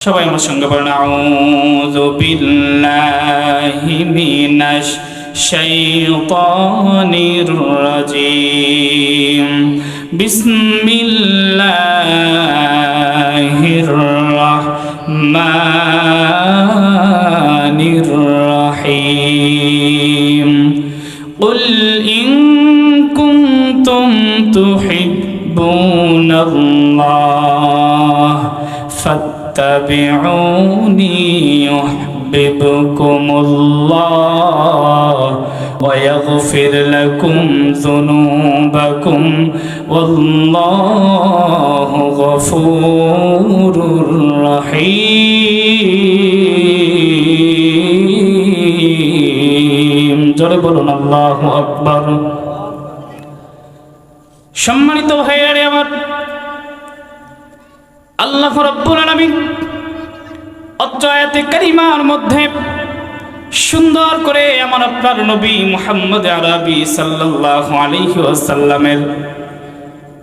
সবাই আমার সঙ্গে বলেন আউযু বিল্লাহি মিনাশ বিসমিল্লাহির فاتبعوني يحببكم الله ويغفر لكم ذنوبكم والله غفور رحيم জোরে বলুন আল্লাহু আকবার সম্মানিত ভাইরা রে আমার আল্লাহ রব্বুল আলামিন অত্র কারিমার মধ্যে সুন্দর করে আমার আপনার নবী মোহাম্মদ আরবি সাল্লাহ আলাইহি ওয়াসাল্লামের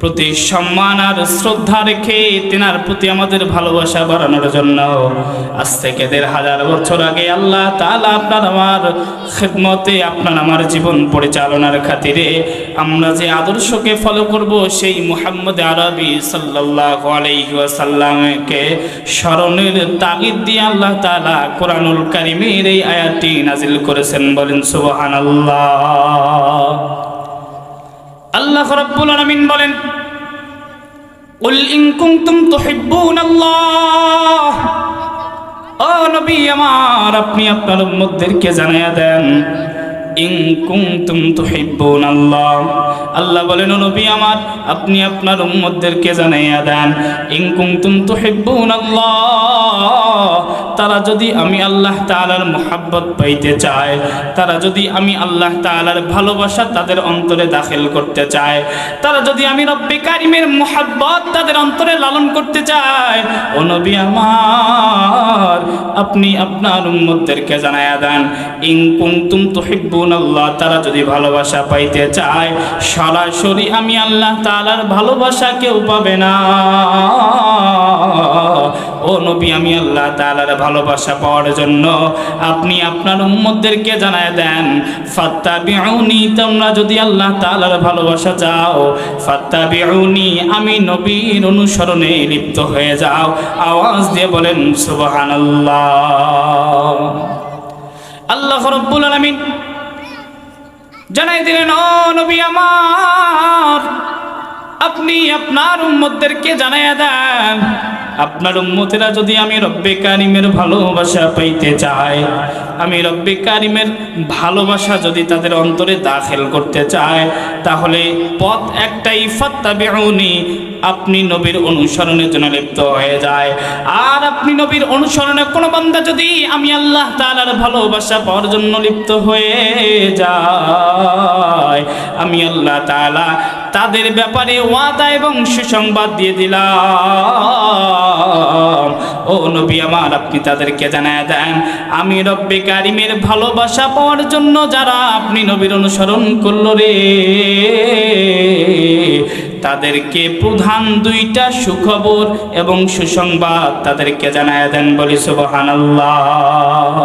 প্রতি সম্মান আর শ্রদ্ধা রেখে তেনার প্রতি আমাদের ভালোবাসা বাড়ানোর জন্য। আজ থেকে দেড় হাজার বছর আগে আল্লাহ তাআলা আপনার আমার খেদমতে, আপনার আমার জীবন পরিচালনার খাতিরে আমরা যে আদর্শকে ফলো করব, সেই মুহাম্মদ আরবি সাল্লাল্লাহু আলাইহি ওয়াসাল্লামকে স্মরণের তাগিদ দিয়ে আল্লাহ তাআলা কোরআনুল কারিমের এই আয়াতটি নাজিল করেছেন বলেন, সুবহানাল্লাহ। আল্লাহ রাব্বুল আলামিন বলেন, কুল ইন কুনতুম তুহিব্বুনাল্লাহ। ও নবী আমার, আপনি আপনার উম্মতদেরকে জানিয়ে দেন, ইন কুনতুম তুহিব্বুনাল্লাহ। আল্লাহ বলেন, ও নবী আমার, আপনি আপনার উম্মতদেরকে জানিয়ে দেন, ইন কুনতুম তুহিব্বুনাল্লাহ। তারা যদি আমি আল্লাহ তাআলার মোহাব্বত পাইতে চায়, তারা যদি আমি আল্লাহ তাআলার ভালোবাসা তাদের অন্তরে দাখিল করতে চায়, তারা যদি আমি রব্বে কারিমের মোহাব্বত তাদের অন্তরে লালন করতে চায়, ও নবী আমার, আপনি আপনার উম্মতদেরকে জানায়া দেন ইং ইন কুনতুম তুহিব্বুনাল্লাহ তারা যদি ভালোবাসা পাইতে চায়, সরাসরি আমি আল্লাহ তাআলার ভালোবাসা কেউ পাবে না। ও নবী, আমি আল্লাহ তাআলার ভালোবাসা পাওয়ার জন্য আপনি আপনার উম্মতদেরকে জানায় দেন ফাত্তা ফাত্তাবিউনি, তোমরা যদি আল্লাহ তাআলার ভালোবাসা চাও, ফাত্তাবিউনি, আমি নবীর অনুসরণে লিপ্ত হয়ে যাও। আওয়াজ দিয়ে বলেন, সুবহানাল্লাহ। আল্লাহ রাব্বুল আলামিন জানাই দিলেন, ও নবী আমার, আপনি আপনার উম্মতদেরকে জানাইয়া দেন আপনার উম্মতেরা যদি আমি রব্বে কারিমের ভালোবাসা পাইতে চায়, আমি রব্বে কারিমের ভালোবাসা যদি তাদের অন্তরে দাখিল করতে চায়, তাহলে পথ একটাই, ফাত্তাবিউনি, আপনি নবীর অনুসরণের জন্য লিপ্ত হয়ে যায়। আর আপনি নবীর অনুসরণে কোনো বান্দা যদি আমি আল্লাহ তাআলার ভালোবাসা পাওয়ার জন্য লিপ্ত হয়ে যায়, আমি আল্লাহ তাআলা তাদের ব্যাপারে ওয়াদা এবং সুসংবাদ দিয়ে দিলাম। ও নবী আমার, আপনি তাদেরকে জানায় দেন, আমি রব্বে কারিমের ভালোবাসা পাওয়ার জন্য যারা আপনি নবীর অনুসরণ করল রে, তাদেরকে প্রধান দুইটা সুখবর এবং সুসংবাদ তাদেরকে জানায় দেন, বলি সুবহানাল্লাহ।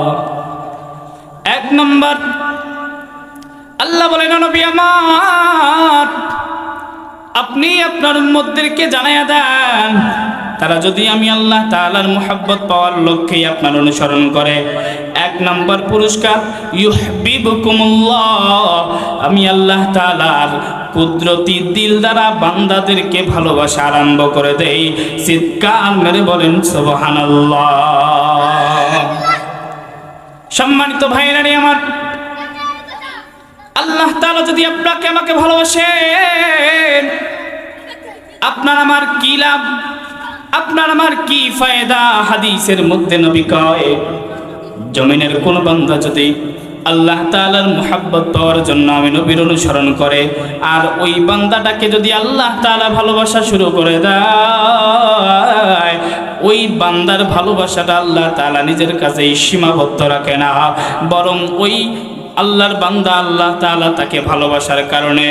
এক নম্বর, আল্লাহ বলেন নবী আমার আপনি আপনার উম্মতদেরকে জানাইয়া দেন। তারা যদি আমি আল্লাহ তাআলার মোহাব্বত পাওয়ার লক্ষ্যেই আপনার অনুসরণ করে, এক নম্বর পুরস্কার, ইউহবিবুকুমুল্লাহ আমি আল্লাহ তাআলার কুদরতি দিল দ্বারা বান্দাদেরকে ভালোবাসা আরম্ভ করে দেই। চিৎকার মেরে বলেন, সুবহানাল্লাহ। সম্মানিত ভাইরা রে আমার আল্লাহ তাআলা যদি আপনাকে আমাকে ভালোবাসেন, আপনার আমার কি লাভ? আপনার আমার কি ফায়দা? হাদিসের মধ্যে নবী কয়, জমিনের কোন বান্দা যদি আল্লাহ তাআলার মোহাব্বত পাওয়ার জন্য আমি নবীর অনুসরণ করে, আর ওই বান্দাটাকে যদি আল্লাহ তাআলা ভালোবাসা শুরু করে দেয়, ওই বান্দার ভালোবাসাটা আল্লাহ তাআলা নিজের কাছেই সীমাবদ্ধ রাখে না, বরং ওই আল্লাহর বান্দা আল্লাহ তালা তাকে ভালোবাসার কারণে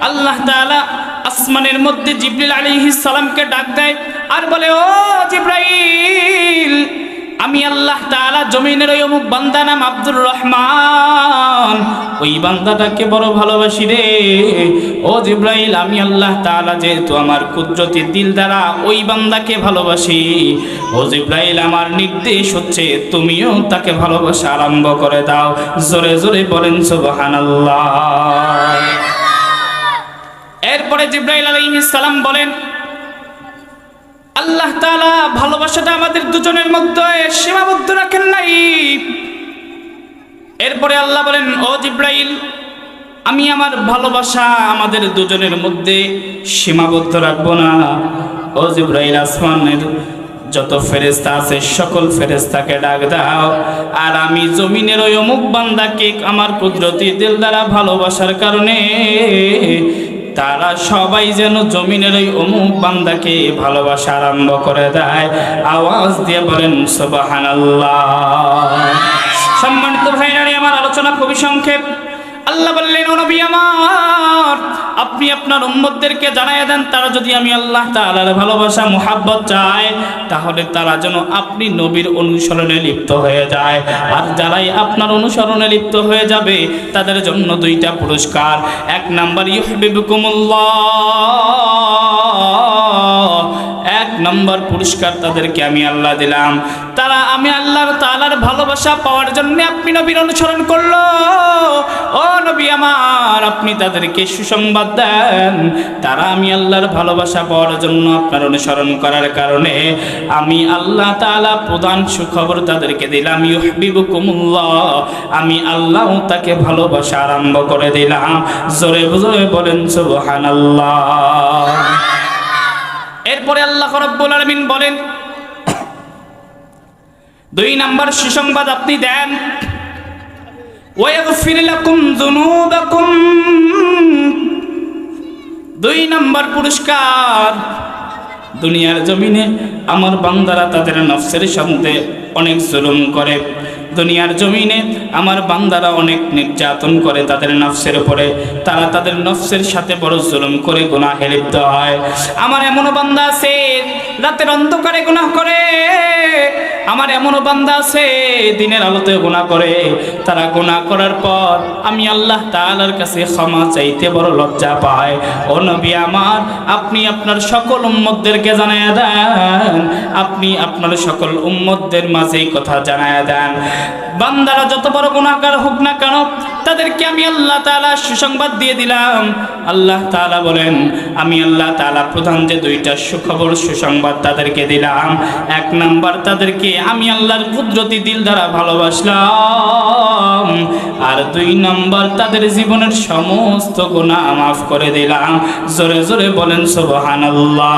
আল্লাহ তালা আসমানের মধ্যে জিবলিল আলী সালামকে ডাক দেয় আর বলে, ও জিব্রাইল আমি আল্লাহ তাআলা জমিনের ওই অমুক বান্দা নাম আব্দুর রহমান। ওই বান্দাটাকে বড় ভালোবাসি রে। ও জিব্রাইল, আমি আল্লাহ তাআলা যেহেতু আমার কুদরতি দিল দ্বারা ওই বান্দাকে ভালোবাসি, ও জিব্রাইল, আমার নির্দেশ হচ্ছে তুমিও তাকে ভালোবাসা আরম্ভ করে দাও। জোরে জোরে বলেন, সুবহানাল্লাহ। এরপরে জিব্রাইল আলাইহিস সালাম বলেন আল্লাহ তালা ভালোবাসাটা আমাদের দুজনের মধ্যে সীমাবদ্ধ রাখেন নাই। এরপরে আল্লাহ বলেন, ও জিব্রাইল, আমি আমার ভালোবাসা আমাদের দুজনের মধ্যে সীমাবদ্ধ রাখব না। ও জিব্রাইল, আসমানের যত ফেরেস্তা আছে, সকল ফেরেস্তাকে ডাক দাও। আর আমি জমিনের ওই অমুক বান্দাকে আমার কুদরতি দিল দ্বারা ভালোবাসার কারণে তারা সবাই যেন জমিনের ওই অমুক বান্দাকে ভালোবাসা আরম্ভ করে দেয়। আওয়াজ দিয়ে বলেন, সুবহানাল্লাহ। সম্মানিত ভাইরানি আমার আলোচনা খুবই সংক্ষেপ। আল্লাহ বললেন নবী আমার, আপনি আপনার উম্মতদেরকে জানাই দেন, তারা যদি আমি আল্লাহ তাআলার ভালোবাসা, মোহাব্বত চায়, তাহলে তারা যেন আপনি নবীর অনুসরণে লিপ্ত হয়ে যায়। আর যারাই আপনার অনুসরণে লিপ্ত হয়ে যাবে, তাদের জন্য দুইটা পুরস্কার। এক নাম্বার ইউহিবুকুমুল্লাহ এক নম্বর পুরস্কার তাদেরকে আমি আল্লাহ দিলাম। তারা আমি আল্লাহর তালার ভালোবাসা পাওয়ার জন্য আপনি নবীর অনুসরণ করল। ও নবী আমার, আপনি তাদেরকে সুসংবাদ দেন। তারা আমি আল্লাহর ভালোবাসা পাওয়ার জন্য আপনার অনুসরণ করার কারণে আমি আল্লাহ তাআলা প্রধান সুখবর তাদেরকে দিলাম। ইউহিবুকুমুল্লাহ আমি আল্লাহ তাকে ভালোবাসা আরম্ভ করে দিলাম। জোরে জোরে বলেন, সুবহানাল্লাহ। এরপরে আল্লাহ রাব্বুল আলামিন বলেন, দুই নাম্বার সুসংবাদ আপনি দেন দুই নাম্বার পুরস্কার, দুনিয়ার জমিনে আমার বান্দারা তাদের নফসের সামনে অনেক জুলুম করে। দুনিয়ার জমিনে আমার বান্দারা অনেক নির্যাতন করে তাদের নফসের উপরে। তারা তাদের নফসের সাথে বড় জুলুম করে গুনাহে লিপ্ত হয়। আমার এমনও বান্দা আছে, রাতের অন্ধকারে গুনাহ করে। আমার এমনও বান্দা আছে, দিনের আলোতে গুনাহ করে। তারা গুনাহ করার পর আমি আল্লাহ তাআলার কাছে ক্ষমা চাইতে বড় লজ্জা পায়। ও নবী আমার, আপনি আপনার সকল উম্মতদেরকে জানায় দেন। আপনি আপনার সকল উম্মতদের মাঝে কথা জানায় দেন। বান্দারা যত বড় গুণাকার হোক না কেন, তাদেরকে আমি আল্লাহ তাআলা সুসংবাদ দিয়ে দিলাম। আল্লাহ তাআলা বলেন, আমি আল্লাহ তাআলা প্রধান যে দুইটা সুখবর, সুসংবাদ তাদেরকে দিলাম। এক নাম্বার তাদেরকে আমি আল্লাহর কুদরতি দিল দ্বারা ভালোবাসলাম। আর দুই নম্বর তাদের জীবনের সমস্ত গুনাহ মাফ করে দিলাম। জোরে জোরে বলেন, সুবহানাল্লাহ।